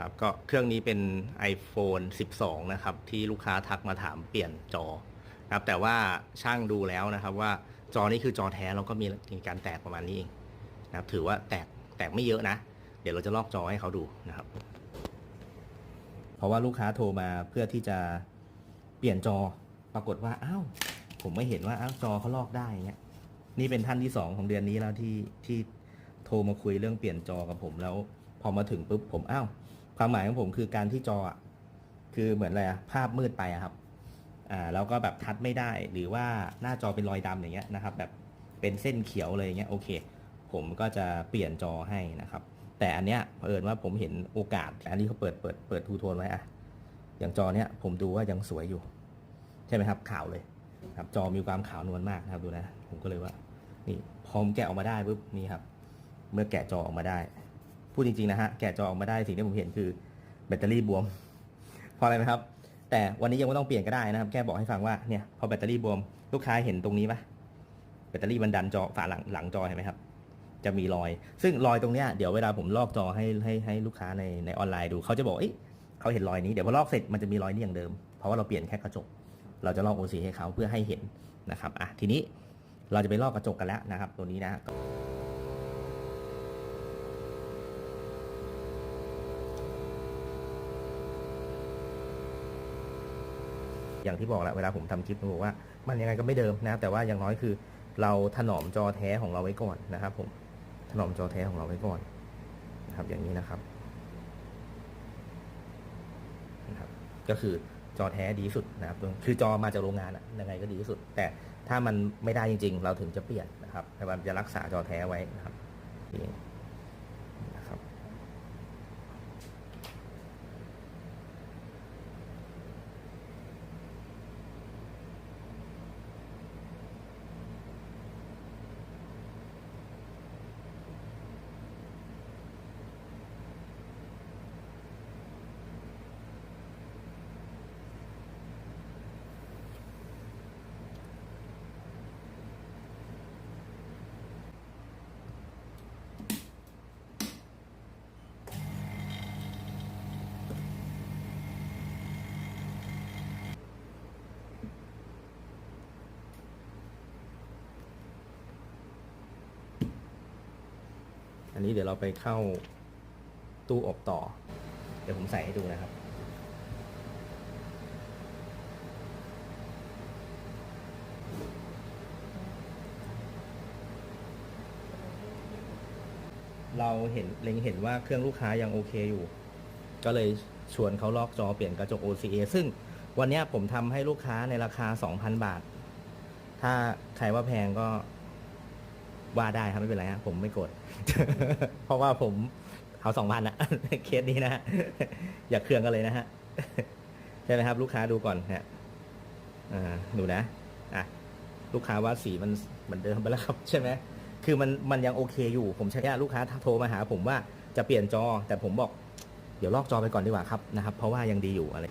นะครับก็เครื่องนี้เป็น iPhone 12 นะครับ ที่ลูกค้าทักมาถามเปลี่ยนจอครับแต่ว่าช่างดูแล้วนะครับว่าจอนี้คือจอแท้แล้วก็มีมีการแตกประมาณนี้เองนะครับ ถือว่าแตกแตกไม่เยอะนะ เดี๋ยวเราจะลอกจอให้เขาดูนะครับ เพราะว่าลูกค้าโทรมาเพื่อที่จะเปลี่ยนจอปรากฏว่าอ้าวผมไม่เห็นว่าอ้าวจอเขาลอกได้เงี้ยนี่เป็นท่านที่สองของเดือนนี้แล้วที่ที่โทรมาคุยเรื่องเปลี่ยนจอกับผมแล้ว พอมาถึงปุ๊บผมอ้าว ความหมายของผมคือการที่จอคือเหมือนอะไรอะภาพมืดไปครับอ่าแล้วก็แบบทัดไม่ได้หรือว่าหน้าจอเป็นรอยดำอย่างเงี้ยนะครับ แบบเป็นเส้นเขียวเลยอย่างเงี้ยโอเค ผมก็จะเปลี่ยนจอให้นะครับ แต่อันเนี้ยเผอิญว่าผมเห็นโอกาส อันนี้เขาเปิดเปิดเปิดทูโทนไว้อะอย่างจอเนี้ยผมดูว่ายังสวยอยู่ ใช่ไหมครับขาวเลยครับจอมีความขาวนวลมากนะครับดูนะ ผมก็เลยว่า นี่พอผมแกะออกมาได้ปุ๊บนี่ครับ เมื่อแกะจอออกมาได้ พูดจริงๆนะฮะแกะจอออกมาได้สิ่งที่ผมเห็นคือแบตเตอรี่บวมเพราะอะไรไหมครับ แต่วันนี้ยังไม่ต้องเปลี่ยนก็ได้นะครับ แค่บอกให้ฟังว่าเนี่ยพอแบตเตอรี่บวมลูกค้าเห็นตรงนี้ปะแบตเตอรี่มันดันจอฝาหลังหลังจอเห็นไหมครับ จะมีรอย ซึ่งรอยตรงเนี้ยเดี๋ยวเวลาผมลอกจอให้ให้ให้ลูกค้าในในออนไลน์ดูเขาจะบอกเอ้ยเขาเห็นรอยนี้เดี๋ยวพอลอกเสร็จมันจะมีรอยนี้อย่างเดิม เพราะว่าเราเปลี่ยนแค่กระจก เราจะลอก OC ให้เขาเพื่อให้เห็นนะครับอะทีนี้เราจะไปลอกกระจกกันแล้วนะครับ ตัวนี้นะ อย่างที่บอกแหละเวลาผมทำคลิปผมบอกว่ามันยังไงก็ไม่เดิมนะครับแต่ว่าอย่างน้อยคือ เราถนอมจอแท้ของเราไว้ก่อนนะครับ ผมถนอมจอแท้ของเราไว้ก่อนนะครับ อย่างนี้นะครับนะครับ ก็คือจอแท้ดีสุดนะครับ คือจอมาจากโรงงานอะยังไงก็ดีที่สุด แต่ถ้ามันไม่ได้จริง ๆ เราถึงจะเปลี่ยนนะครับแต่ว่าจะรักษาจอแท้ไว้นะครับนี่นะครับ อั นนี้เดี๋ยวเราไปเข้าตู้อบต่อ เดี๋ยวผมใส่ให้ดูนะครับ เราเห็นเล็งเห็นว่าเครื่องลูกค้ายังโอเคอยู่ ก็เลยชวนเขาลอกจอเปลี่ยนกระจก OCA ซึ่งวันนี้ผมทำให้ลูกค้าในราคา 2,000 บาท ถ้าใครว่าแพงก็ ว่าได้ครับไม่เป็นไรฮะผมไม่โกรธ เพราะว่าผมเอาสองพันอะเคสนี้นะฮะอย่าเครื่องกันเลยนะฮะใช่ไหมครับ ลูกค้าดูก่อนฮะอ่าดูนะอะลูกค้าว่าสีมันเหมือนเดิมไปแล้วครับใช่ไหมคือมันมันยังโอเคอยู่ ผมใช้ลูกค้าโทรมาหา ผมว่าจะเปลี่ยนจอ แต่ผมบอกเดี๋ยวลอกจอไปก่อนดีกว่าครับนะครับ เพราะว่ายังดีอยู่อะไร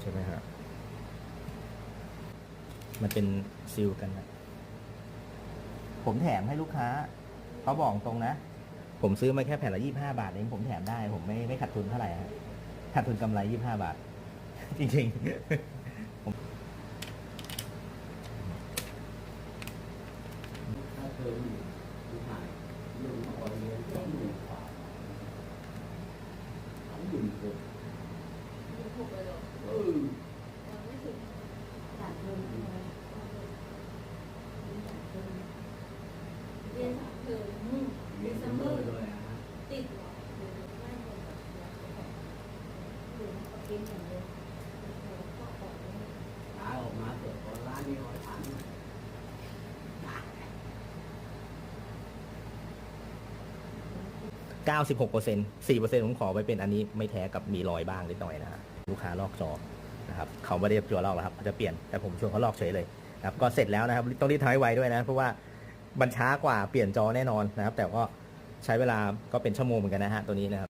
ใช่ไหมครับมันเป็นซีลกันนะผมแถมให้ลูกค้าเขาบอกตรงนะ ผมซื้อมาแค่แผ่นละยี่ห้าบาทเองผมแถมได้ ผมไม่ไม่ขาดทุนเท่าไหร่ฮะขาดทุนกำไรยี่ห้าบาท จริงๆ ถ้าเธออยู่ที่ไหนเรื่องของเรียนก็หมื่นกว่าสองหมื่นหก ถูกเลยเหรอ เออ ยังไม่ถึงขาดทุนใช่ไหมเรียนสามเทอมอืม เรียน ซั ซั ม ม เม เม อ อ ร์ ร์เลยอะฮะ ติดเหรอหรือไม่คนแบบเรียนเรียนเขากินอย่างเดียวเขาออกไม่ได้ ขายออกมาเกิดคนร้านนี้ร้อยพัน 96เปอร์เซ็นต์4เปอร์เซ็นต์ผมขอไปเป็นอันนี้ไม่แท้กับมีรอยบ้างนิดหน่อยนะฮะลูกค้าลอกจอนะครับเขาไม่ได้ชัวลอกหรอกครับเขาจะเปลี่ยนแต่ผมชวนเขาลอกเฉยเลยนะครับก็เสร็จแล้วนะครับต้องรีบทำให้ไวด้วยนะเพราะว่ามันช้ากว่าเปลี่ยนจอแน่นอนนะครับ แต่ก็ใช้เวลาก็เป็นชั่วโมงเหมือนกันนะฮะตัวนี้นะครับ